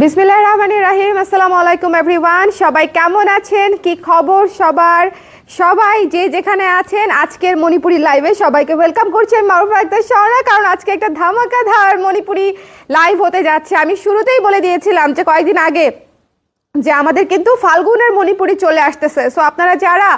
বিসমিল্লাহ রহমানির রাহিম। আসসালামু আলাইকুম এভরিওয়ান সবাই কেমন আছেন? কি খবর সবার? সবাই যে যেখানে আছেন, আজকের মণিপুরি লাইভে সবাইকে ওয়েলকাম করছি আমি মারুফা আক্তার শর্মা কারণ আজকে একটা ধামাকাধার মণিপুরি লাইভ হতে যাচ্ছে। আমি শুরুতেই বলে দিয়েছিলাম যে কয়েকদিন আগে যে আমাদের কিন্তু ফাল্গুনের মণিপুরি চলে আসতেছে। সো আপনারা যারা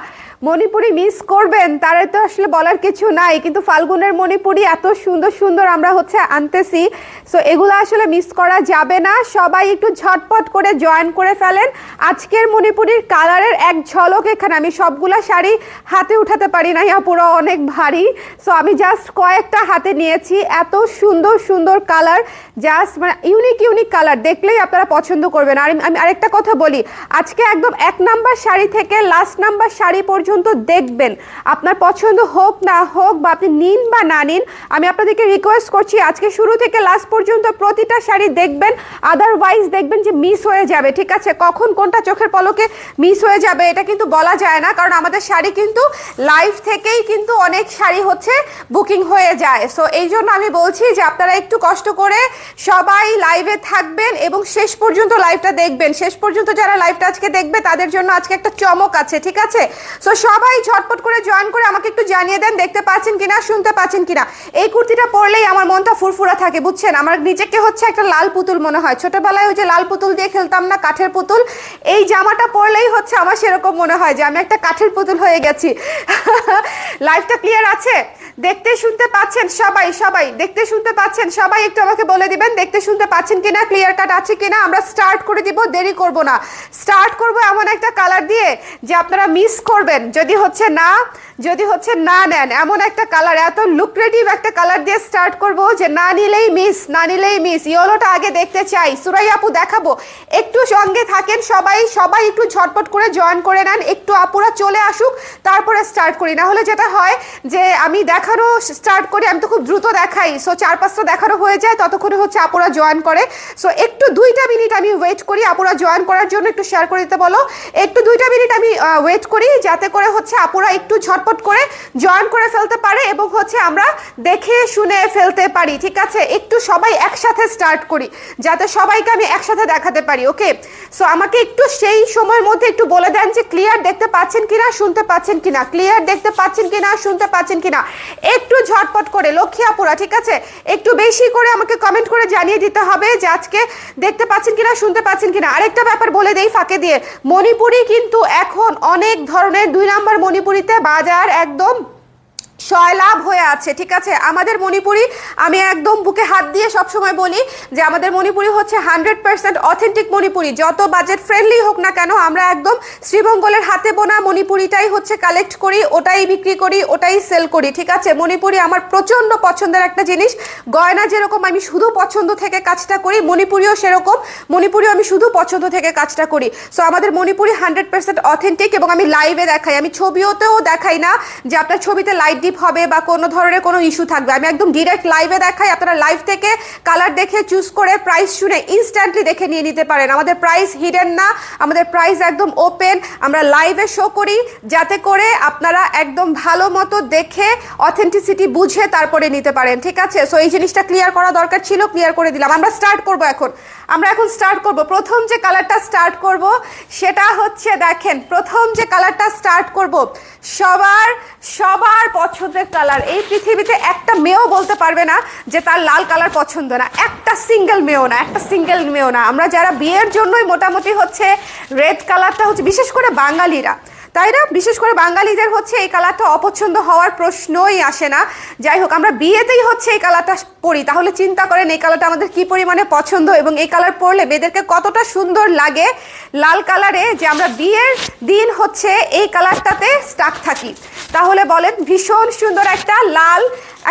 মণিপুরি মিস করবেন, তারা তো আসলে বলার কিছু নাই। কিন্তু ফাল্গুনের মণিপুরি এত সুন্দর সুন্দর আমরা হচ্ছে আনতেছি। সো এগুলো আসলে মিস করা যাবে না। সবাই একটু ঝটপট করে জয়েন করে ফেলেন। আজকের মণিপুরির কালারের এক ঝলক এখানে। আমি সবগুলা শাড়ি হাতে উঠাতে পারি না ইয়া পুরো অনেক ভারী। সো আমি জাস্ট কয়েকটা হাতে নিয়েছি। এত সুন্দর সুন্দর কালার জাস্ট মানে ইউনিক ইউনিক কালার। দেখলেই আপনারা পছন্দ করবেন। আর আমি- আরেকটা কথা বলি। আজকে একদম এক নাম্বার শাড়ি থেকে লাস্ট নাম্বার শাড়ি পর্যন্ত দেখবেন। আপনার পছন্দ হোক না হোক বা আপনি নিন বা না নিন, আমি আপনাদেরকে রিকোয়েস্ট করছি আজকে শুরু থেকে লাস্ট পর্যন্ত প্রতিটা শাড়ি দেখবেন আদারওয়াইজ দেখবেন যে মিস হয়ে যাবে, ঠিক আছে? কখন কোনটা চোখের পলকে মিস হয়ে যাবে এটা কিন্তু বলা যায় না, কারণ আমাদের শাড়ি কিন্তু লাইভ থেকেই কিন্তু অনেক শাড়ি হচ্ছে বুকিং হয়ে যায়। সো এই জন্য আমি বলছি যে আপনারা একটু কষ্ট করে সবাই লাইভে থাকবেন এবং শেষ পর্যন্ত লাইভটা দেখবেন। শেষ পর্যন্ত যারা লাইভটা আজকে দেখবে, তাদের জন্য আজকে একটা চমক আছে, ঠিক আছে? সো সবাই ঝটপট করে জয়েন করে আমাকে একটু জানিয়ে দেন, দেখতে পাচ্ছেন কিনা, শুনতে পাচ্ছেন কিনা। এই কুর্তিটা পরলেই আমার মনটা ফুরফুরা থাকে, বুঝছেন? আমার নিজেকে হচ্ছে একটা লাল পুতুল মনে হয়। ছোটবেলায় ওই যে লাল পুতুল দিয়ে খেলতাম না, কাঠের পুতুল, এই জামাটা পরলেই হচ্ছে আমার সেরকম মনে হয় যে আমি একটা কাঠের পুতুল হয়ে গেছি। লাইফটা ক্লিয়ার আছে? দেখতে শুনতে পাচ্ছেন সবাই সবাই, দেখতে শুনতে পাচ্ছেন? সবাই একটু আমাকে বলে দিবেন, দেখতে শুনতে পাচ্ছেন কিনা ক্লিয়ার কাট আছে কিনা? আমরা স্টার্ট করে দিব, দেরি করব না। স্টার্ট করব এমন একটা কালার দিয়ে যে আপনারা মিস করবেন। যদি হচ্ছে না, যদি হচ্ছে না নেন, এমন একটা কালার এত লুক্রেটিভ একটা কালার দিয়ে স্টার্ট করব যে না নিলেই মিস না নিলেই মিস ইয়েলোটা আগে দেখতে চাই সুরাই আপু দেখাবো। একটু সঙ্গে থাকেন সবাই সবাই একটু ঝটপট করে জয়েন করে নেন, একটু আপুরা চলে আসুক, তারপরে স্টার্ট করি। না হলে যেটা হয় যে আমি দেখানো স্টার্ট করি, আমি তো খুব দ্রুত দেখাই। সো চার পাঁচটা দেখানো হয়ে যায়, ততক্ষণে হচ্ছে আপুরা জয়েন করে। সো একটু দুইটা মিনিট আমি ওয়েট করি, আপুরা জয়েন করার জন্য একটু শেয়ার করে দিতে বলো। একটু দুইটা মিনিট আমি ওয়েট করি, যাতে করে হচ্ছে আপুরা একটু ঝটপট করে জয়েন করে ফেলতে পারে এবং হচ্ছে আমরা দেখে শুনে ফেলতে পারি, ঠিক আছে? একটু সবাই একসাথে স্টার্ট করি, যাতে সবাইকে আমি একসাথে দেখাতে পারি ওকে সো আমাকে একটু সেই সময়ের মধ্যে একটু বলে দেন যে ক্লিয়ার দেখতে পাচ্ছেন কিনা, শুনতে পাচ্ছেন কিনা? ক্লিয়ার দেখতে পাচ্ছেন কিনা, শুনতে পাচ্ছেন কিনা? একটু ঝটপট করে, লক্ষ্মী আপুরা, ঠিক আছে? একটু বেশি করে আমাকে কমেন্ট করে জানিয়ে দিতে হবে যে আজকে দেখতে পাচ্ছেন কিনা, শুনতে পাচ্ছেন কিনা? আরেকটা ব্যাপার বলে দেই ফাঁকে দিয়ে, মণিপুরি কিন্তু এখন অনেক ধরনের দুই নাম্বার মণিপুরিতে বাজার একদম সয়লাভ হয়ে আছে, ঠিক আছে? আমাদের মণিপুরি, আমি একদম বুকে হাত দিয়ে সবসময় বলি যে আমাদের মণিপুরি হচ্ছে হান্ড্রেড পার্সেন্ট অথেন্টিক মণিপুরি। যত বাজেট ফ্রেন্ডলি হোক না কেন, আমরা একদম শ্রীমঙ্গলের হাতে বোনা মণিপুরিটাই হচ্ছে কালেক্ট করি, ওটাই বিক্রি করি, ওটাই সেল করি, ঠিক আছে? মণিপুরি আমার প্রচণ্ড পছন্দের একটা জিনিস। গয়না যেরকম আমি শুধু পছন্দ থেকে কাজটা করি, মণিপুরিও সেরকম। মণিপুরিও আমি শুধু পছন্দ থেকে কাজটা করি। সো আমাদের মণিপুরি হান্ড্রেড পার্সেন্ট অথেন্টিক এবং আমি লাইভে দেখাই। আমি ছবিওতেও দেখাই না যে আপনার ছবিতে লাইট ডিপ হবে বা কোনো ধরনের কোনো ইস্যু থাকবে। আমি একদম ডিরেক্ট লাইভে দেখাই, আপনারা লাইভ থেকে কালার দেখে চুজ করে প্রাইস শুনে ইনস্ট্যান্টলি দেখে নিয়ে নিতে পারেন। আমাদের প্রাইস হিডেন না, আমাদের প্রাইস একদম ওপেন আমরা লাইভে শো করি, যাতে করে আপনারা একদম ভালো মতো দেখে অথেন্টিসিটি বুঝে তারপরে নিতে পারেন। ঠিক আছে? সো এই জিনিসটা ক্লিয়ার করা দরকার ছিল ক্লিয়ার করে দিলাম। আমরা স্টার্ট করব এখন। আমরা এখন স্টার্ট করব। প্রথম যে কালারটা স্টার্ট করব, সেটা হচ্ছে দেখেন, প্রথম যে কালারটা স্টার্ট করব, সবার সবার পছন্দের কালার এই পৃথিবীতে একটা মেয়েও বলতে পারবে না যে তার লাল কালার পছন্দ না। একটা সিঙ্গেল মেয়েও না, একটা সিঙ্গেল মেয়েও না। আমরা যারা বিয়ের জন্যই মোটামুটি হচ্ছে রেড কালারটা হচ্ছে, বিশেষ করে বাঙালিরা তাই না? বিশেষ করে বাঙালিদের হচ্ছে এই কালারটা অপছন্দ হওয়ার প্রশ্নই আসে না। যাই হোক, আমরা বিয়েতেই হচ্ছে এই কালারটা পরি। তাহলে চিন্তা করেন, এই কালারটা আমাদের কি পরিমাণে পছন্দ এবং এই কালার পরলে মেয়েদেরকে কতটা সুন্দর লাগে? লাল কালারে যে আমরা বিয়ের দিন হচ্ছে এই কালারটাতে স্টাক থাকি। তাহলে বলেন, ভীষণ সুন্দর একটা লাল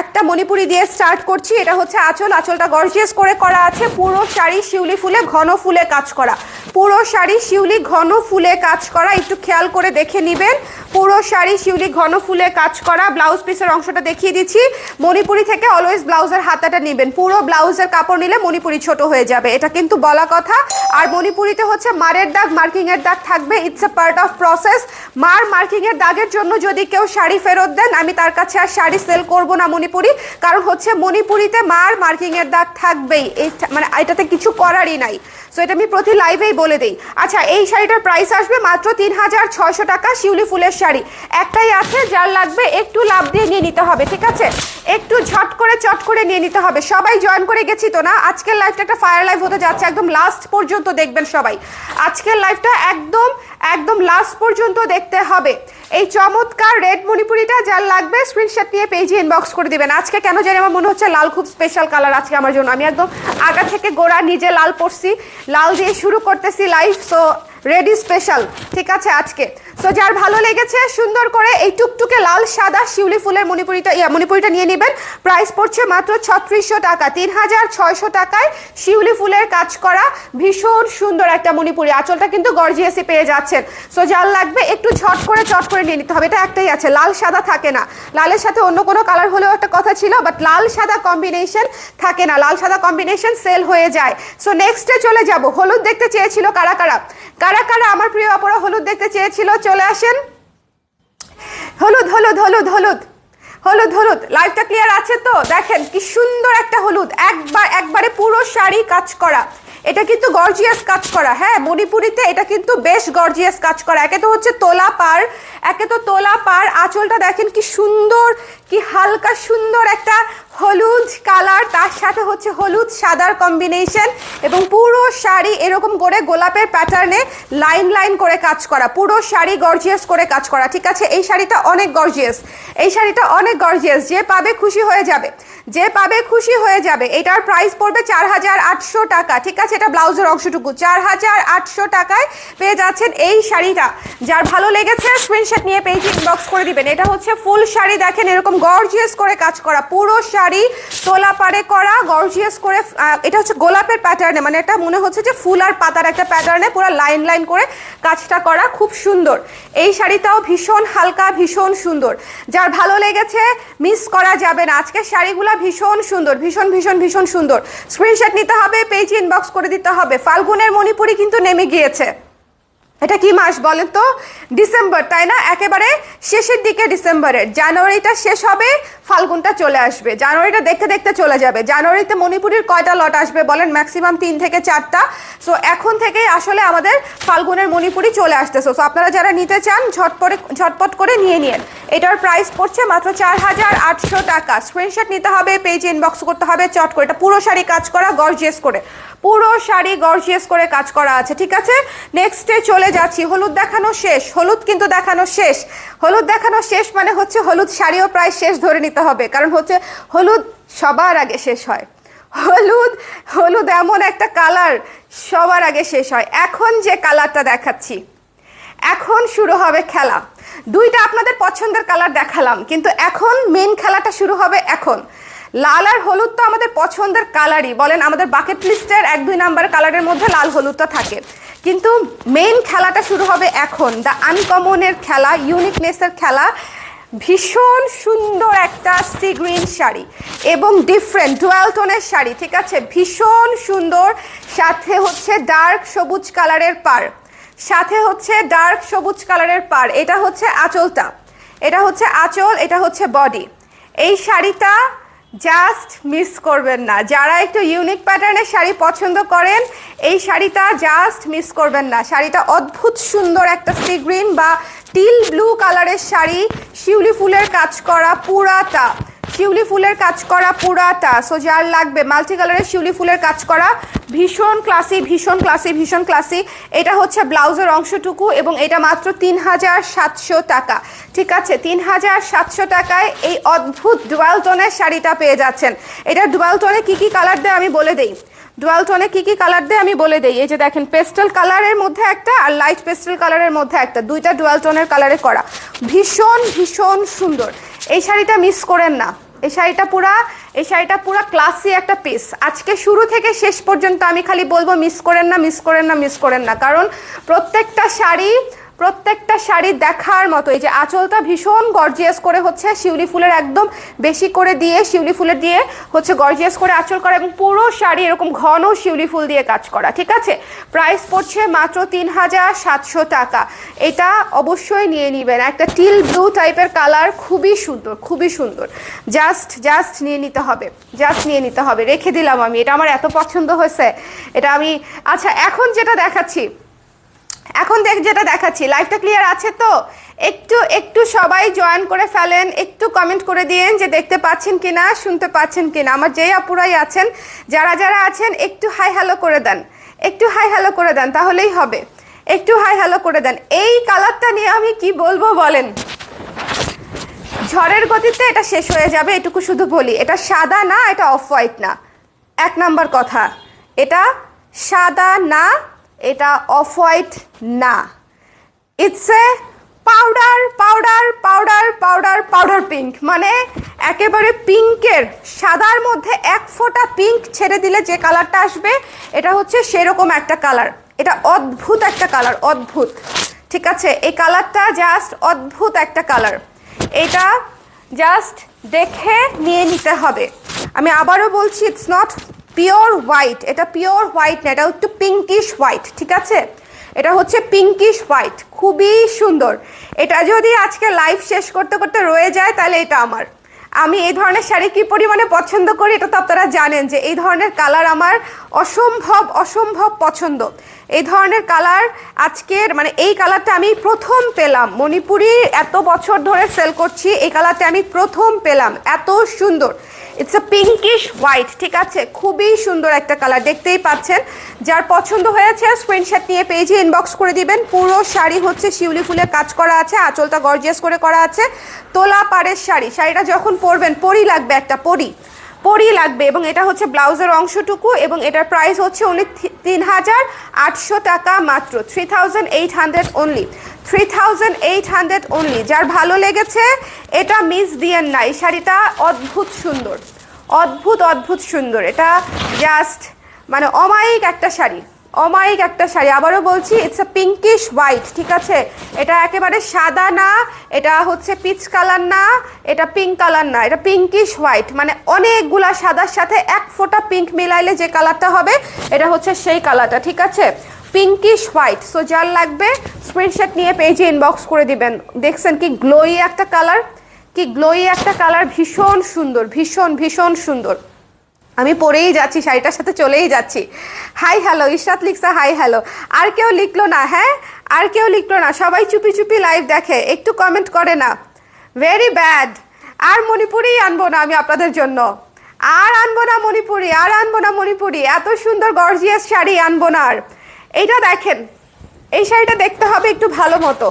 একটা মণিপুরি দিয়ে স্টার্ট করছি। এটা হচ্ছে আঁচল। আঁচলটা গর্জিয়াস করে করা আছে। পুরো শাড়ি, শিউলি ফুলে, ঘন ফুলে কাজ করা। পুরো শাড়ি, শিউলি, ঘন ফুলে কাজ করা। একটু খেয়াল করে দেখে নেবেন। পুরো শাড়ি, শিউলি, ঘন ফুলে কাজ করা। ব্লাউজ পিসের অংশটা দেখিয়ে দিচ্ছি। মণিপুরি থেকে অলওয়েজ ব্লাউজের হাতাটা নেবেন। পুরো ব্লাউজের কাপড় নিলে মণিপুরি ছোট হয়ে যাবে। এটা কিন্তু বলা কথা। আর মণিপুরিতে হচ্ছে মারের দাগ, মার্কিংয়ের দাগ থাকবে। It's a part of process মার মার্কিংয়ের দাগের জন্য যদি কেউ শাড়ি ফেরত দেন, আমি তার কাছে আর শাড়ি সেল করব না মণিপুরি মণিপুরি, কারণ হচ্ছে মণিপুরিতে মার মার্কিং এর দাগ থাকবেই। এই মানে এটাতে কিছু করারই নাই। সো এটা আমি প্রতি লাইভেই বলে দিই। আচ্ছা এই শাড়িটার প্রাইস আসবে মাত্র তিন হাজার ছয়শো টাকা, শিউলি ফুলের শাড়ি। একটাই আছে, যার লাগবে একটু লাভ দিয়ে নিয়ে নিতে হবে, ঠিক আছে? একটু ঝট করে, চট করে নিয়ে নিতে হবে। সবাই জয়েন করে গেছি তো না? আজকের লাইভটা একটা ফায়ার লাইভ হতে যাচ্ছে, একদম লাস্ট পর্যন্ত দেখবেন সবাই। আজকের লাইভটা একদম একদম লাস্ট পর্যন্ত দেখতে হবে। এই চমৎকার রেড মণিপুরিটা, যার লাগবে স্ক্রিনশট নিয়ে পেজে ইনবক্স করে দিবেন। আজকে কেন জানি আমার মনে হচ্ছে লাল খুব স্পেশাল কালার আজকে আমার জন্য। আমি একদম আগা থেকে গোড়া, নিজে লাল পরছি। লাল দিয়ে শুরু করতেছি লাইফ সো রেডি স্পেশাল। ঠিক আছে, আজকে। সো যার ভালো লেগেছে, সুন্দর করে এই টুকটুকে লাল, সাদা শিউলি ফুলের মণিপুরিটা, ইয়া, মণিপুরিটা নিয়ে নেবেন। প্রাইস পড়ছে মাত্র ছত্রিশশো টাকা, তিন হাজার ছয়শো টাকায় শিউলি ফুলের কাজ করা ভীষণ সুন্দর একটা মণিপুরি। আঁচলটা কিন্তু গর্জিয়াসি পেয়ে যাচ্ছেন। সো যার লাগবে, একটু ছট করে চট করে নিয়ে নিতে হবে। এটা একটাই আছে, লাল, সাদা থাকে না। লালের সাথে অন্য কোনো কালার হলেও একটা কথা ছিল বাট লাল, সাদা কম্বিনেশন থাকে না। লাল, সাদা কম্বিনেশন সেল হয়ে যায়। সো নেক্সটে চলে যাব। হলুদ দেখতে চেয়েছিল কারা কারা? কারা কারা কারা আমার প্রিয় অপরা হলুদ দেখতে চেয়েছিল? চলে আসেন। হলুদ হলুদ হলুদ হলুদ। হলুদ হলুদ। লাইভটা ক্লিয়ার আছে তো? দেখেন, কি সুন্দর একটা হলুদ। একবার, একবারে পুরো শাড়ি কাজ করা। এটা কিন্তু গর্জিয়াস কাজ করা। হ্যাঁ মণিপুরিতে এটা কিন্তু বেশ গর্জিয়াস কাজ করা। একে তো হচ্ছে তোলা পার একে তো তোলা পার আঁচলটা দেখেন কি সুন্দর, কি হালকা সুন্দর একটা হলুদ কালার, তার সাথে হচ্ছে হলুদ সাদার কম্বিনেশন এবং পুরো শাড়ি এরকম করে গোলাপের প্যাটার্নে লাইন লাইন করে কাজ করা, পুরো শাড়ি গর্জিয়াস করে কাজ করা, ঠিক আছে? এই শাড়িটা অনেক গর্জিয়াস এই শাড়িটা অনেক গর্জিয়াস যে পাবে খুশি হয়ে যাবে, যে পাবে খুশি হয়ে যাবে, এটার প্রাইস পড়বে চার হাজার আটশো টাকা, ঠিক আছে? এটা ব্লাউজের অংশটুকু, চার হাজার আটশো টাকায় পেয়ে যাচ্ছেন এই শাড়িটা, যার ভালো লেগেছে স্ক্রিনশট নিয়ে পেজ ইনবক্স করে দিবেন, এটা হচ্ছে ফুল শাড়ি, দেখেন এরকম গর্জিয়াস করে কাজ করা, পুরো শাড়ি তোলা পারে করা গর্জিয়াস করে এটা হচ্ছে গোলাপের প্যাটার্নে মানে এটা মনে হচ্ছে যে ফুল আর পাতার একটা প্যাটার্নে পুরো লাইন লাইন করে কাজটা করা খুব সুন্দর। এই শাড়িটাও ভীষণ হালকা, ভীষণ সুন্দর। যার ভালো লেগেছে মিস করা যাবে না। আজকের শাড়িগুলো ভীষণ সুন্দর, ভীষণ ভীষণ ভীষণ সুন্দর। স্ক্রিনশট নিতে হবে পেজ ইনবক্স করে দিতে হবে। ফাল্গুনের মণিপুরি কিন্তু নেমে গিয়েছে। এটা কি মাস বলেন তো? ডিসেম্বর, তাই না? একেবারে শেষের দিকে ডিসেম্বরের। জানুয়ারিটা শেষ হবে, ফাল্গুনটা চলে আসবে। জানুয়ারিটা দেখতে দেখতে চলে যাবে। জানুয়ারিতে মণিপুরের কয়টা লট আসবে বলেন? ম্যাক্সিমাম তিন থেকে চারটা। সো এখন থেকেই আসলে আমাদের ফাল্গুনের মণিপুরি চলে আসতেছে। সো আপনারা যারা নিতে চান ঝটপট ঝটপট করে নিয়ে নিন। এটার প্রাইস পড়ছে মাত্র চার হাজার আটশো টাকা। স্ক্রিনশট নিতে হবে পেজ ইনবক্স করতে হবে, চট করে। এটা পুরো শাড়ি কাজ করা গর্জিয়াস করে। পুরো শাড়ি গর্জিয়াস করে কাজ করা আছে, ঠিক আছে? নেক্সটে চলে যাচ্ছি, হলুদ দেখানো শেষ, হলুদ কিন্তু দেখানো শেষ। হলুদ দেখানো শেষ মানে হচ্ছে হলুদ শাড়িও প্রায় শেষ ধরে নিতে হবে, কারণ হচ্ছে হলুদ সবার আগে শেষ হয়। হলুদ হলুদ এমন একটা কালার সবার আগে শেষ হয়। এখন যে কালারটা দেখাচ্ছি, এখন শুরু হবে খেলা। দুইটা আপনাদের পছন্দের কালার দেখালাম, কিন্তু এখন মেন খেলাটা শুরু হবে এখন। লাল আর হলুদ তো আমাদের পছন্দের কালারই, বলেন আমাদের বাকেট লিস্টের এক দুই নাম্বার কালারের মধ্যে লাল হলুদটা থাকে। কিন্তু মেন খেলাটা শুরু হবে এখন। দ্য আনকমনের খেলা ইউনিকনেসের খেলা, ভীষণ সুন্দর একটা সি গ্রিন শাড়ি এবং ডিফারেন্ট ডুয়াল টোনের শাড়ি, ঠিক আছে? ভীষণ সুন্দর। সাথে হচ্ছে ডার্ক সবুজ কালারের পার সাথে হচ্ছে ডার্ক সবুজ কালারের পার এটা হচ্ছে আঁচলটা। এটা হচ্ছে আঁচল, এটা হচ্ছে বডি এই শাড়িটা জাস্ট মিস করবেন না। যারা একটু ইউনিক প্যাটার্নের শাড়ি পছন্দ করেন, এই শাড়িটা জাস্ট মিস করবেন না। শাড়িটা অদ্ভুত সুন্দর একটা সি গ্রিন বা টিল ব্লু কালারের শাড়ি, শিউলি ফুলের কাজ করা পুরাটা। শিউলি ফুলের কাজ করা পুরাটা সো যার লাগবে মাল্টি কালারের শিউলি ফুলের কাজ করা, ভীষণ ক্লাসি ভীষণ ক্লাসি ভীষণ ক্লাসি এটা হচ্ছে ব্লাউজের অংশটুকু এবং এটা মাত্র তিন হাজার সাতশো টাকা। ঠিক আছে তিন হাজার সাতশো টাকায় এই অদ্ভুত ডুয়াল টোনের শাড়িটা পেয়ে যাচ্ছেন। এটা ডুয়াল টোনে কী কী কালার দেয় আমি বলে দিই। ডুয়াল টোনে কী কী কালার দেয় আমি বলে দিই। এই যে দেখেন পেস্টেল কালারের মধ্যে একটা আর লাইট পেস্টেল কালারের মধ্যে একটা। দুইটা ডুয়াল টোনের কালারে করা। ভীষণ ভীষণ সুন্দর। এই শাড়িটা মিস করেন না। এই শাড়িটা পুরা, এই শাড়িটা পুরা ক্লাসি একটা পিস আজকে শুরু থেকে শেষ পর্যন্ত আমি খালি বলব মিস করেন না মিস করেন না মিস করেন না। কারণ প্রত্যেকটা শাড়ি প্রত্যেকটা শাড়ি দেখার মতো, এই যে আঁচলটা ভীষণ গর্জিয়াস করে হচ্ছে, শিউলি ফুলের একদম বেশি করে দিয়ে, শিউলি ফুলের দিয়ে হচ্ছে গর্জিয়াস করে আঁচল করা এবং পুরো শাড়ি এরকম ঘন শিউলি ফুল দিয়ে কাজ করা, ঠিক আছে? প্রাইস পড়ছে মাত্র তিন হাজার সাতশো টাকা। এটা অবশ্যই নিয়ে নেবেন। একটা টিল ব্লু টাইপের কালার খুবই সুন্দর খুবই সুন্দর। জাস্ট জাস্ট নিয়ে নিতে হবে জাস্ট নিয়ে নিতে হবে। রেখে দিলাম আমি, এটা আমার এত পছন্দ হয়েছে। এটা আমি আচ্ছা এখন যেটা দেখাচ্ছি এখন দেখ যেটা দেখাচ্ছি লাইভটা ক্লিয়ার আছে তো? একটু একটু সবাই জয়েন করে ফেলেন, একটু কমেন্ট করে দিয়েন যে দেখতে পাচ্ছেন কিনা, শুনতে পাচ্ছেন কিনা। আমার যেই আপুরাই আছেন, যারা যারা আছেন, একটু হাই হ্যালো করে দেন। একটু হাই হ্যালো করে দেন, তাহলেই হবে। একটু হাই হ্যালো করে দেন। এই কালারটা নিয়ে আমি কি বলব বলেন? ঝড়ের গতিতে এটা শেষ হয়ে যাবে, এটুকু শুধু বলি। এটা সাদা না, এটা অফ হোয়াইট না। এক নাম্বার কথা। এটা সাদা না এটা অফ হোয়াইট না। It's a powder powder powder powder powder pink মানে একেবারে পিঙ্কের, সাদার মধ্যে এক ফোঁটা পিঙ্ক ছেড়ে দিলে যে কালারটা আসবে, এটা হচ্ছে সেরকম একটা কালার। এটা অদ্ভুত একটা কালার, অদ্ভুত। ঠিক আছে, এই কালারটা জাস্ট অদ্ভুত একটা কালার। এটা জাস্ট দেখে নিয়ে নিতে হবে। আমি আবারও বলছি ইটস নট পিওর হোয়াইট, এটা পিওর হোয়াইট না, এটা একটু পিঙ্কিশ হোয়াইট, ঠিক আছে? এটা হচ্ছে পিঙ্কিশ হোয়াইট, খুবই সুন্দর। এটা যদি আজকে লাইভ শেষ করতে করতে রয়ে যায়, তাহলে এটা আমার। আমি এই ধরনের শাড়ি কি পরিমাণে পছন্দ করি, এটা তো আপনারা জানেন যে এই ধরনের কালার আমার অসম্ভব অসম্ভব পছন্দ। এই ধরনের কালার আজকের মানে এই কালারটা আমি প্রথম পেলাম। মণিপুরি এত বছর ধরে সেল করছি, এই কালারটা আমি প্রথম পেলাম। এত সুন্দর। ইটস আ পিঙ্কিশ হোয়াইট ঠিক আছে? খুবই সুন্দর একটা কালার দেখতেই পাচ্ছেন। যার পছন্দ হয়েছে স্ক্রিনশট নিয়ে পেজে ইনবক্স করে দিবেন। পুরো শাড়ি হচ্ছে শিউলি ফুলের কাজ করা আছে, আঁচলটা গর্জিয়াস করে করা আছে। তোলা পাড়ের শাড়ি, শাড়িটা যখন পরবেন, পরি লাগবে একটা পরি। পরি লাগবে এবং এটা হচ্ছে ব্লাউজের অংশটুকু এবং এটার প্রাইস হচ্ছে অনলি তিন হাজার আটশো টাকা মাত্র, three thousand eight hundred only three thousand eight hundred only যার ভালো লেগেছে, এটা মিস দিয়েন নাই শাড়িটা অদ্ভুত সুন্দর, অদ্ভুত অদ্ভুত সুন্দর। এটা জাস্ট মানে অমায়িক একটা শাড়ি। অমায়িক একটা শাড়ি। আবারও বলছি ইটস আ পিঙ্কিশ হোয়াইট ঠিক আছে? এটা একেবারে সাদা না, এটা হচ্ছে পিচ কালার না, এটা পিঙ্ক কালার না, এটা পিঙ্কিশ হোয়াইট মানে অনেকগুলা সাদার সাথে এক ফোঁটা পিঙ্ক মিলাইলে যে কালারটা হবে, এটা হচ্ছে সেই কালারটা ঠিক আছে? পিঙ্কিশ হোয়াইট সো যার লাগবে স্ক্রিনশট নিয়ে পেজে ইনবক্স করে দিবেন। দেখছেন কি গ্লোই একটা কালার কি গ্লোই একটা কালার ভীষণ সুন্দর, ভীষণ ভীষণ সুন্দর। আমি পরেই যাচ্ছি, শাড়িটার সাথে চলেই যাচ্ছি। হাই হ্যালো, ইশরাত লিখছে, হাই হ্যালো। আর কেউ লিখলো না হ্যাঁ? আর কেউ লিখলো না, সবাই চুপি চুপি লাইভ দেখে, একটু কমেন্ট করে না। ভেরি ব্যাড আর মণিপুরেই আনব না আমি আপনাদের জন্য। আর আনব না মণিপুরি, আর আনব না মণিপুরি, এত সুন্দর গর্জিয়াস শাড়ি আনব না আর। এইটা দেখেন, এই শাড়িটা দেখতে হবে একটু ভালো মতো।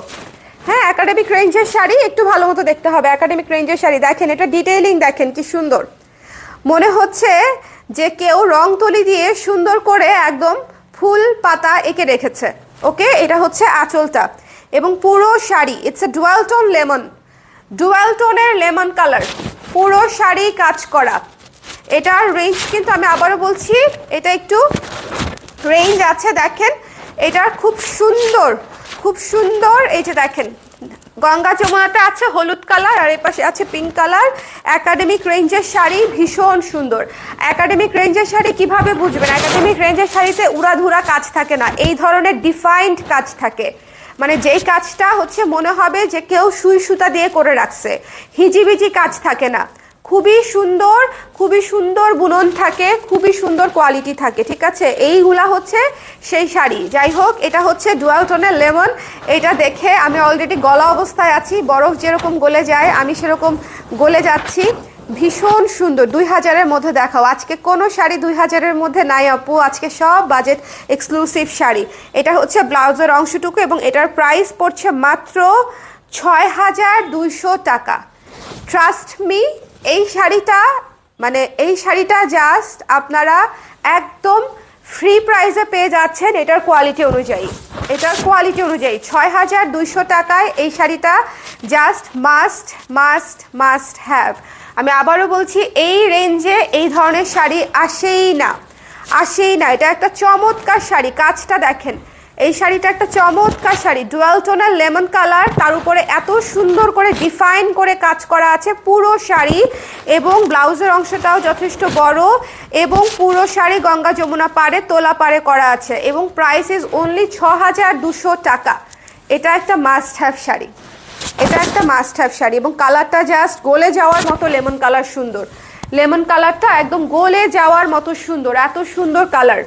হ্যাঁ একাডেমিক রেঞ্জের শাড়ি একটু ভালো মতো দেখতে হবে একাডেমিক রেঞ্জের শাড়ি। দেখেন, এটা ডিটেইলিং দেখেন, কি সুন্দর। মনে হচ্ছে যে কেউ রং তুলি দিয়ে সুন্দর করে একদম ফুল পাতা এঁকে রেখেছে। ওকে? এটা হচ্ছে আঁচলটা। এবং পুরো sari it's a dual tone lemon dual টোনের লেমন কালার পুরো শাড়ি কাজ করা। এটার রেঞ্জ কিন্তু আমি আবারও বলছি, এটা একটু রেঞ্জ আছে, দেখেন। এটা খুব সুন্দর খুব সুন্দর, এই যে দেখেন। গঙ্গা যমুনাটা আছে হলুদ কালার, আর এর পাশে আছে পিঙ্ক কালার। একাডেমিক রেঞ্জের শাড়ি ভীষণ সুন্দর। একাডেমিক রেঞ্জের শাড়ি কীভাবে বুঝবেন? একাডেমিক রেঞ্জের শাড়িতে উড়াধুরা কাজ থাকে না। এই ধরনের ডিফাইন্ড কাজ থাকে। মানে যেই কাজটা হচ্ছে মনে হবে যে কেউ সুই সুতা দিয়ে করে রাখছে। হিজিবিজি কাজ থাকে না। খুবই সুন্দর খুবই সুন্দর বুনন থাকে, খুবই সুন্দর কোয়ালিটি থাকে, ঠিক আছে? এইগুলা হচ্ছে সেই শাড়ি। যাই হোক, এটা হচ্ছে ডুয়াল টোনের লেমন এটা দেখে আমি অলরেডি গলা অবস্থায় আছি, বরফ যেরকম গলে যায়, আমি সেরকম গলে যাচ্ছি। ভীষণ সুন্দর, দুই হাজারের মধ্যে দেখাও। আজকে কোনো শাড়ি দুই হাজারের মধ্যে নাই, আপু। আজকে সব বাজেট এক্সক্লুসিভ শাড়ি। এটা হচ্ছে ব্লাউজের অংশটুকু এবং এটার প্রাইস পড়ছে মাত্র ছয় হাজার দুইশো টাকা। ট্রাস্ট মি এই শাড়িটা মানে এই শাড়িটা জাস্ট আপনারা একদম ফ্রি প্রাইসে পেয়ে যাচ্ছেন এটার কোয়ালিটি অনুযায়ী। এটার কোয়ালিটি অনুযায়ী ছয় হাজার দুইশো টাকায় এই শাড়িটা just must must must have আমি আবারও বলছি, এই রেঞ্জে এই ধরনের শাড়ি আসেই না আসেই না। এটা একটা চমৎকার শাড়ি, কাজটা দেখেন। এই শাড়িটা একটা চমৎকার sari dual toner lemon colour তার উপরে এত সুন্দর করে ডিফাইন করে কাজ করা আছে পুরো শাড়ি এবং ব্লাউজের অংশটাও যথেষ্ট বড় এবং পুরো শাড়ি গঙ্গা যমুনা পাড়ে, তোলা পাড়ে করা আছে এবং প্রাইস ইজ অনলি ছ হাজার দুশো টাকা। এটা একটা মাস্ট হ্যাভ শাড়ি। এটা একটা মাস্ট হ্যাভ শাড়ি এবং কালারটা জাস্ট গলে যাওয়ার মতো লেমন কালার সুন্দর। লেমন কালারটা একদম গলে যাওয়ার মতো সুন্দর, এত সুন্দর কালার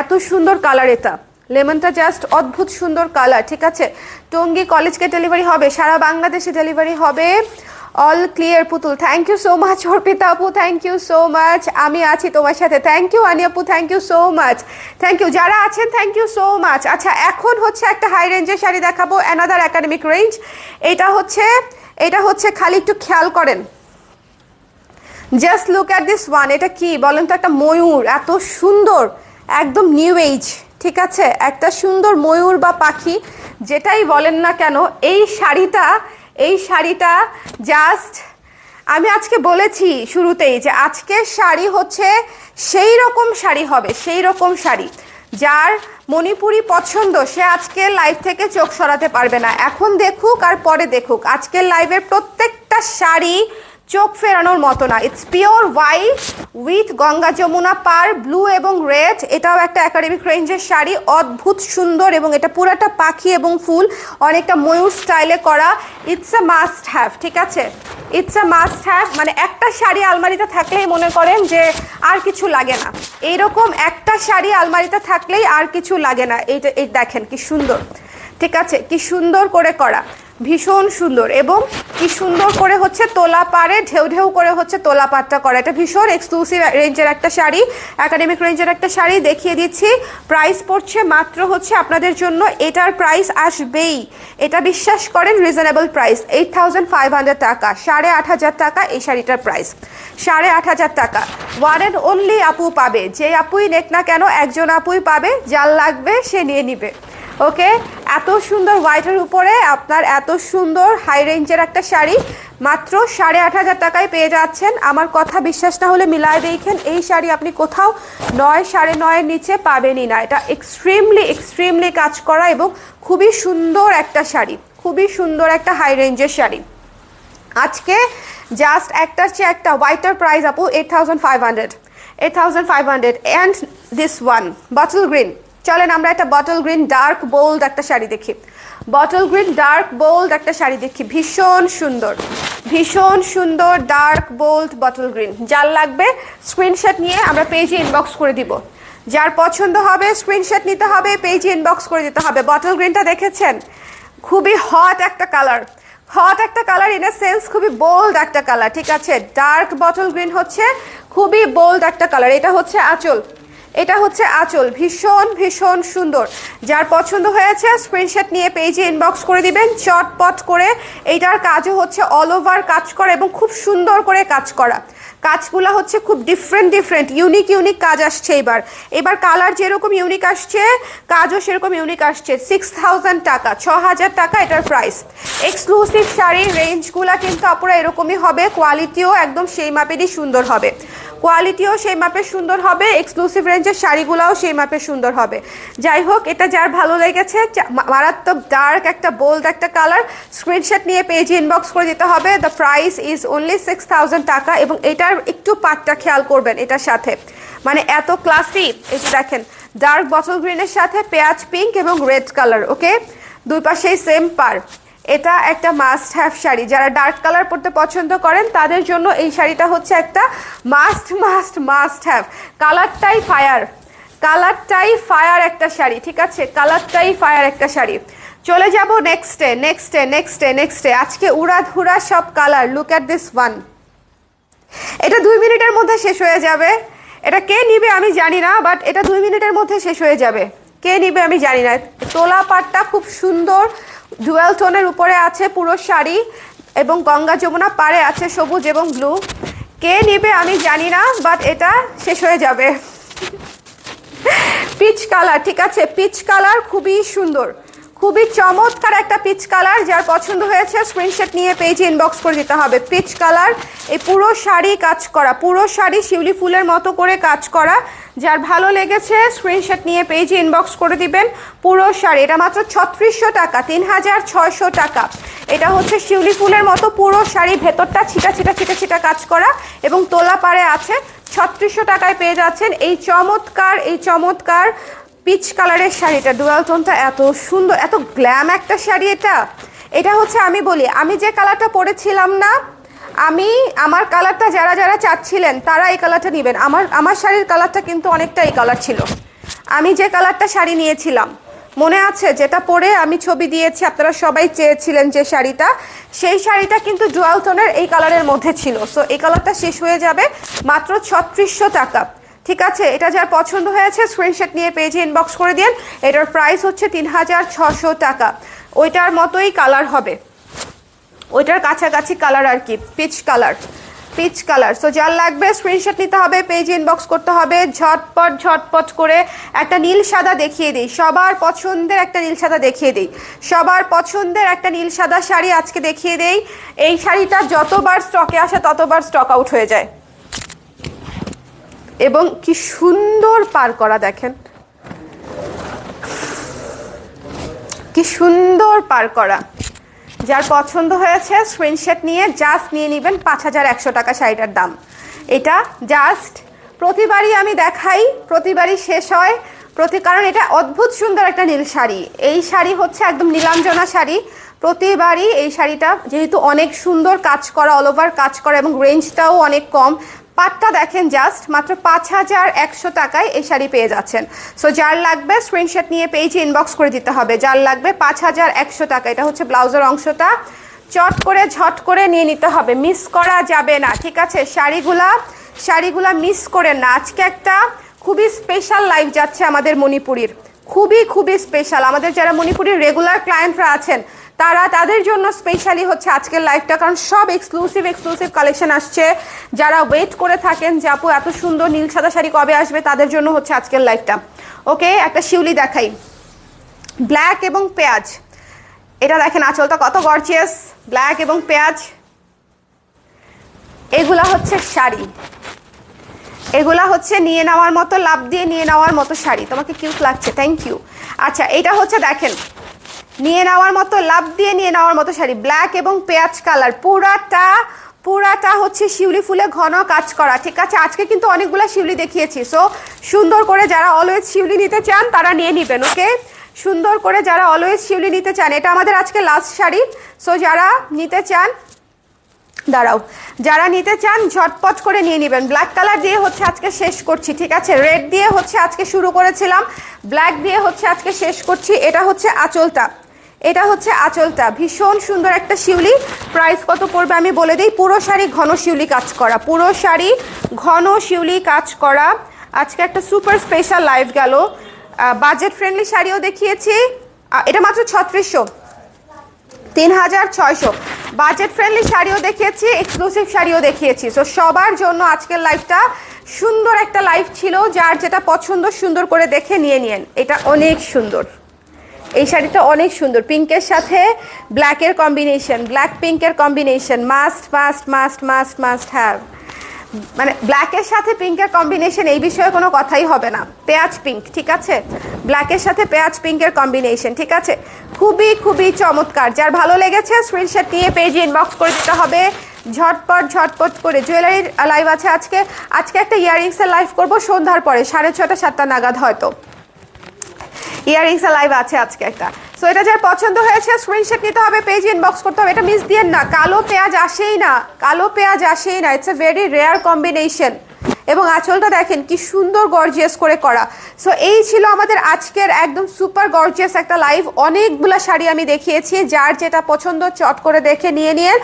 এত সুন্দর কালার এটা। লেমনটা জাস্ট অদ্ভুত সুন্দর কালার ঠিক আছে? টঙ্গী কলেজকে ডেলিভারি হবে, সারা বাংলাদেশে ডেলিভারি হবে। All clear Putul. Thank you so much Arpita আপু থ্যাংক ইউ সো মাচ আমি আছি তোমার সাথে। থ্যাংক ইউ আনি আপু thank you so much thank you যারা আছেন থ্যাংক ইউ সো মাচ আচ্ছা এখন হচ্ছে একটা হাই রেঞ্জের শাড়ি দেখাবো অ্যানাদার একাডেমিক রেঞ্জ এটা হচ্ছে এটা হচ্ছে, খালি একটু খেয়াল করেন। Just look at this one এটা কি? বলেন তো, একটা ময়ূর, এত সুন্দর, একদম নিউ এজ ঠিক আছে, একটা সুন্দর ময়ূর বা পাখি, যেটাই বলেন না কেন, এই শাড়িটা এই শাড়িটা জাস্ট আমি আজকে বলেছি শুরুতেই যে আজকের শাড়ি হচ্ছে সেই রকম শাড়ি হবে, সেই রকম শাড়ি। যার মণিপুরি পছন্দ, সে আজকে লাইভ থেকে চোখ সরাতে পারবে না। এখন দেখুক আর পরে দেখুক। আজকের লাইভের প্রত্যেকটা শাড়ি চোখ ফেরানোর মতো না। It's pure white with Ganga Jamuna per blue এবং রেড এটাও একটা একাডেমিক রেঞ্জের শাড়ি, অদ্ভুত সুন্দর এবং এটা পুরাটা পাখি এবং ফুল, অনেকটা ময়ূর স্টাইলে করা। ইটস আ মাস্ট হ্যাভ ঠিক আছে? ইটস আ মাস্ট হ্যাভ মানে একটা শাড়ি আলমারিতে থাকলেই মনে করেন যে আর কিছু লাগে না। এইরকম একটা শাড়ি আলমারিতে থাকলেই আর কিছু লাগে না। এইটা, এই দেখেন কি সুন্দর। ঠিক আছে? কি সুন্দর করে করা। ভীষণ সুন্দর এবং কি সুন্দর করে হচ্ছে তোলা পারে ঢেউ ঢেউ করে হচ্ছে তোলা পাটটা করা। এটা ভীষণ এক্সক্লুসিভ রেঞ্জের একটা শাড়ি একাডেমিক রেঞ্জের একটা শাড়ি দেখিয়ে দিচ্ছি। প্রাইস পড়ছে মাত্র হচ্ছে আপনাদের জন্য, এটার প্রাইস আসবেই। এটা বিশ্বাস করেন reasonable price eight thousand five hundred টাকা, সাড়ে আট হাজার টাকা এই শাড়িটার প্রাইস সাড়ে আট হাজার টাকা। ওয়ান অ্যান্ড অনলি আপু পাবে। যে আপুই নেক না কেন, একজন আপুই পাবে, যার লাগবে সে নিয়ে নিবে। ওকে? এত সুন্দর হোয়াইটের উপরে আপনার এত সুন্দর হাই রেঞ্জের একটা শাড়ি। মাত্র সাড়ে আট হাজার টাকায় পেয়ে যাচ্ছেন। আমার কথা বিশ্বাস না হলে মিলায় দেখেন, এই শাড়ি আপনি কোথাও নয় সাড়ে নয়ের নিচে পাবেনই না। এটা এক্সট্রিমলি এক্সট্রিমলি কাজ করা এবং খুবই সুন্দর একটা শাড়ি। খুবই সুন্দর একটা হাই রেঞ্জের শাড়ি। আজকে জাস্ট একটার চেয়ে একটা হোয়াইটার প্রাইস আপু eight thousand five hundred eight thousand five hundred and this one bottle green চলেন আমরা একটা বটল গ্রিন ডার্ক বোল্ড একটা শাড়ি দেখি। বটল গ্রিন ডার্ক বোল্ড একটা শাড়ি দেখি। ভীষণ সুন্দর। ভীষণ সুন্দর ডার্ক বোল্ড বটল গ্রিন যার লাগবে স্ক্রিনশট নিয়ে আমরা পেজে ইনবক্স করে দিব। যার পছন্দ হবে স্ক্রিনশট নিতে হবে পেজে ইনবক্স করে দিতে হবে। বটল গ্রিনটা দেখেছেন? খুবই হট একটা কালার হট একটা কালার ইন সেন্স খুবই বোল্ড একটা কালার ঠিক আছে? ডার্ক বটল গ্রিন হচ্ছে খুবই বোল্ড একটা কালার এটা হচ্ছে আঁচল। এটা হচ্ছে আঁচল। ভীষণ ভীষণ সুন্দর। যার পছন্দ হয়েছে স্ক্রিনশট নিয়ে পেজে ইনবক্স করে দিবেন। চটপট করে এইটার কাজও হচ্ছে অল ওভার কাজ করা এবং খুব সুন্দর করে কাজ করা। কাজগুলো হচ্ছে খুব ডিফারেন্ট ডিফারেন্ট ইউনিক ইউনিক কাজ আসছে এবার। এবার কালার যেরকম ইউনিক আসছে, কাজও সেরকম ইউনিক আসছে। সিক্স থাউজেন্ড টাকা ছ হাজার টাকা এটার প্রাইস এক্সক্লুসিভ শাড়ির রেঞ্জগুলো কিন্তু আপুরা এরকমই হবে কোয়ালিটিও একদম সেই মাপেরই সুন্দর হবে। কোয়ালিটিও সেই মাপের সুন্দর হবে এক্সক্লুসিভ রেঞ্জের শাড়িগুলোও সেই মাপের সুন্দর হবে। যাই হোক, এটা যার ভালো লেগেছে মারাত্মক ডার্ক একটা বোল্ড একটা কালার স্ক্রিনশট নিয়ে পেজে ইনবক্স করে দিতে হবে। The price is only six thousand টাকা এবং এটার একটু পাটটা খেয়াল করবেন এটার সাথে। মানে এত ক্লাসি এই দেখেন ডার্ক বটল গ্রিনের সাথে পেঁয়াজ পিঙ্ক এবং রেড কালার ওকে দুই পাশেই সেম পার এটা একটা মাস্ট হ্যাভ শাড়ি। যারা ডার্ক কালার পরতে পছন্দ করেন, তাদের জন্য এই শাড়িটা হচ্ছে একটা মাস্ট মাস্ট মাস্ট হ্যাভ কালারটাই ফায়ার কালারটাই ফায়ার একটা শাড়ি, ঠিক আছে? কালারটাই ফায়ার একটা শাড়ি। চলে যাব নেক্সটে নেক্সটে নেক্সটে নেক্সটে আজকে উড়াধুরা সব colour look at this one এটা দুই মিনিটের মধ্যে শেষ হয়ে যাবে। এটা কে নিবে আমি জানি না বাট এটা দুই মিনিটের মধ্যে শেষ হয়ে যাবে। কে নিবে আমি জানি না। তোলা পাটটা খুব সুন্দর ডুয়েল টোনের উপরে আছে পুরো শাড়ি এবং গঙ্গা যমুনা পারে আছে সবুজ এবং ব্লু। কে নেবে আমি জানি না বাট এটা শেষ হয়ে যাবে। পিচ কালার, ঠিক আছে? পিচ কালার খুবই সুন্দর। খুবই চমৎকার একটা পিচ কালার, যার পছন্দ হয়েছে স্ক্রিনশট নিয়ে পেজে ইনবক্স করে দিতে হবে। পিচ কালার, এই পুরো শাড়ি কাজ করা, পুরো শাড়ি শিউলি ফুলের মতো করে কাজ করা। যার ভালো লেগেছে স্ক্রিনশট নিয়ে পেজে ইনবক্স করে দিবেন, পুরো শাড়ি। এটা মাত্র ছত্রিশশো টাকা, তিন হাজার ছয়শো টাকা। এটা হচ্ছে শিউলি ফুলের মতো পুরো শাড়ি, ভেতরটা ছিটা ছিটা ছিটা ছিটা কাজ করা এবং তোলা পাড়ে আছে। ছত্রিশশো টাকায় পেয়ে যাচ্ছেন এই চমৎকার এই চমৎকার পিচ কালারের শাড়িটা ডুয়াল টোনটা এত সুন্দর, এত গ্ল্যাম একটা শাড়ি এটা। এটা হচ্ছে আমি বলি, আমি যে কালারটা পরেছিলাম না, আমি, আমার কালারটা যারা যারা চাচ্ছিলেন, তারা এই কালারটা নেবেন। আমার আমার শাড়ির কালারটা কিন্তু অনেকটা এই কালার ছিল। আমি যে কালারটা শাড়ি নিয়েছিলাম, মনে আছে যেটা পরে আমি ছবি দিয়েছি, আপনারা সবাই চেয়েছিলেন যে শাড়িটা, সেই শাড়িটা কিন্তু ডুয়াল টোনের এই কালারের মধ্যে ছিল। সো এই কালারটা শেষ হয়ে যাবে মাত্র ছত্রিশশো টাকা। ঠিক আছে, এটা যার পছন্দ হয়েছে স্ক্রিনশট নিয়ে পেজে ইনবক্স করে দিন এটার প্রাইস হচ্ছে তিন হাজার ছশো টাকা। ওইটার মতোই কালার হবে। ওইটার কাছাকাছি কালার আর কি peach colour peach colour so যার লাগবে স্ক্রিনশট নিতে হবে পেজ ইনবক্স করতে হবে। ঝটপট ঝটপট করে একটা নীল সাদা দেখিয়ে দিই। সবার পছন্দের একটা নীল সাদা দেখিয়ে দিই। সবার পছন্দের একটা নীল সাদা শাড়ি আজকে দেখিয়ে দেই। এই শাড়িটা যতবার স্টকে আসে, ততবার স্টক আউট হয়ে যায়। এবং কি সুন্দর পার করা দেখেন। কি সুন্দর পার করা। যার পছন্দ হয়েছে স্ক্রিনশট নিয়ে জাস্ট নিয়ে নেবেন পাঁচ হাজার একশো টাকা শাড়িটার দাম। এটা জাস্ট প্রতিবারই আমি দেখাই, প্রতিবারই শেষ হয়, প্রতি কারণ এটা অদ্ভুত সুন্দর একটা নীল শাড়ি। এই শাড়ি হচ্ছে একদম নীলাঞ্জনা শাড়ি। প্রতিবারই এই শাড়িটা যেহেতু অনেক সুন্দর কাজ করা অল ওভার কাজ করা এবং রেঞ্জটাও অনেক কম পাটটা দেখেন জাস্ট মাত্র পাঁচ হাজার একশো টাকায় এই শাড়ি পেয়ে যাচ্ছেন। সো যার লাগবে স্ক্রিনশট নিয়ে পেজে ইনবক্স করে দিতে হবে। যার লাগবে পাঁচ হাজার একশো টাকা, এটা হচ্ছে ব্লাউজের অংশটা। চট করে, ঝট করে নিয়ে নিতে হবে। মিস করা যাবে না, ঠিক আছে? শাড়িগুলা শাড়িগুলা মিস করে না। আজকে একটা খুবই স্পেশাল লাইভ যাচ্ছে আমাদের মণিপুরীর। খুবই খুবই স্পেশাল আমাদের যারা মণিপুরের রেগুলার ক্লায়েন্টরা আছেন তারা তাদের জন্য স্পেশালি হচ্ছে আজকের লাইভটা কারণ সব এক্সক্লুসিভ এক্সক্লুসিভ কালেকশন আসছে। যারা ওয়েট করে থাকেন, যে আপু এত সুন্দর নীল সাদা শাড়ি কবে আসবে, তাদের জন্য হচ্ছে আজকের লাইভটা ওকে একটা শিউলি দেখাই। ব্ল্যাক এবং পেঁয়াজ। এটা দেখেন আঁচলটা কত গর্জিয়াস ব্ল্যাক এবং পেঁয়াজ। এগুলা হচ্ছে শাড়ি। এগুলা হচ্ছে নিয়ে নেওয়ার মতো, লাভ দিয়ে নিয়ে নেওয়ার মতো শাড়ি। তোমাকে কিউট লাগছে থ্যাংক ইউ আচ্ছা এটা হচ্ছে দেখেন নিয়ে নেওয়ার মতো লাভ দিয়ে নিয়ে নেওয়ার মতো শাড়ি। ব্ল্যাক এবং পেঁয়াজ কালার পুরাটা পুরাটা হচ্ছে শিউলি ফুলে ঘন কাজ করা, ঠিক আছে? আজকে কিন্তু অনেকগুলো শিউলি দেখিয়েছি। সো সুন্দর করে যারা অলওয়েজ শিউলি নিতে চান, তারা নিয়ে নেবেন ওকে সুন্দর করে যারা অলওয়েজ শিউলি নিতে চান, এটা আমাদের আজকে লাস্ট শাড়ি। সো যারা নিতে চান, দাঁড়াও। যারা নিতে চান, ঝটপট করে নিয়ে নেবেন। ব্ল্যাক কালার দিয়ে হচ্ছে আজকে শেষ করছি, ঠিক আছে? রেড দিয়ে হচ্ছে আজকে শুরু করেছিলাম। ব্ল্যাক দিয়ে হচ্ছে আজকে শেষ করছি। এটা হচ্ছে আঁচলটা। এটা হচ্ছে আঁচলটা। ভীষণ সুন্দর একটা শিউলি। প্রাইস কত পড়বে আমি বলে দিই। পুরো শাড়ি ঘন শিউলি কাজ করা। পুরো শাড়ি ঘন শিউলি কাজ করা। আজকে একটা সুপার স্পেশাল লাইভ গেল। বাজেট ফ্রেন্ডলি শাড়িও দেখিয়েছি। এটা মাত্র ছত্রিশশো। তিন হাজার ছয়শো। বাজেট ফ্রেন্ডলি শাড়িও দেখিয়েছি এক্সক্লুসিভ শাড়িও দেখিয়েছি। সো সবার জন্য আজকের লাইভটা সুন্দর একটা লাইভ ছিল। যার যেটা পছন্দ সুন্দর করে দেখে নিয়ে নিন এটা অনেক সুন্দর। এই শাড়িটা অনেক সুন্দর। পিঙ্কের সাথে ব্ল্যাকের কম্বিনেশন ব্ল্যাক পিঙ্কের combination must must must must must have মানে ব্ল্যাকের সাথে পিঙ্কের কম্বিনেশন এই বিষয়ে কোনো কথাই হবে না। পেঁয়াজ পিঙ্ক ঠিক আছে? ব্ল্যাকের সাথে পেঁয়াজ পিঙ্কের কম্বিনেশন ঠিক আছে? খুবই খুবই চমৎকার। যার ভালো লেগেছে স্ক্রিনশট নিয়ে পেজে ইনবক্স করে দিতে হবে। ঝটপট ঝটপট করে। জুয়েলারির লাইভ আছে আজকে। আজকে একটা ইয়াররিংসের লাইভ করব সন্ধ্যার পরে, সাড়ে ছটা সাতটা নাগাদ হয়তো। ইয়ারিংস লাইভ আছে আজকে একটা। সো এটা যার পছন্দ হয়েছে স্ক্রিনশট নিতে হবে পেজ ইনবক্স করতে হবে। এটা মিস দিয়েন না। কালো পেঁয়াজ আসেই না। কালো পেঁয়াজ আসেই না। It's a very rare combination এবং আঁচলটা দেখেন কি সুন্দর গর্জিয়াস করে করা। সো এই ছিল আমাদের আজকের একদম সুপার গর্জিয়াস একটা লাইভ অনেকগুলো শাড়ি আমি দেখিয়েছি, যার যেটা পছন্দ চট করে দেখে নিয়ে নিয়ে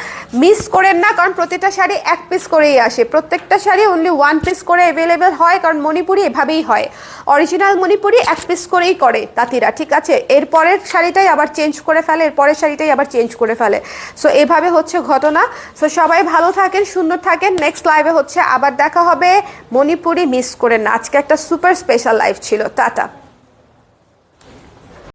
মিস করেন না, কারণ প্রতিটা শাড়ি এক পিস করেই আসে। প্রত্যেকটা শাড়ি অনলি ওয়ান পিস করে অ্যাভেলেবেল হয়, কারণ মণিপুরি এভাবেই হয়। অরিজিনাল মণিপুরি এক পিস করেই করে তাঁতিরা, ঠিক আছে? এরপরের শাড়িটাই আবার চেঞ্জ করে ফেলে এরপরের শাড়িটাই আবার চেঞ্জ করে ফেলে। সো এভাবে হচ্ছে ঘটনা। সো সবাই ভালো থাকেন, সুন্দর থাকেন। নেক্সট লাইভে হচ্ছে আবার দেখা হবে। মণিপুরি মিস করে না। আজকে একটা সুপার স্পেশাল লাইভ ছিল। টাটা।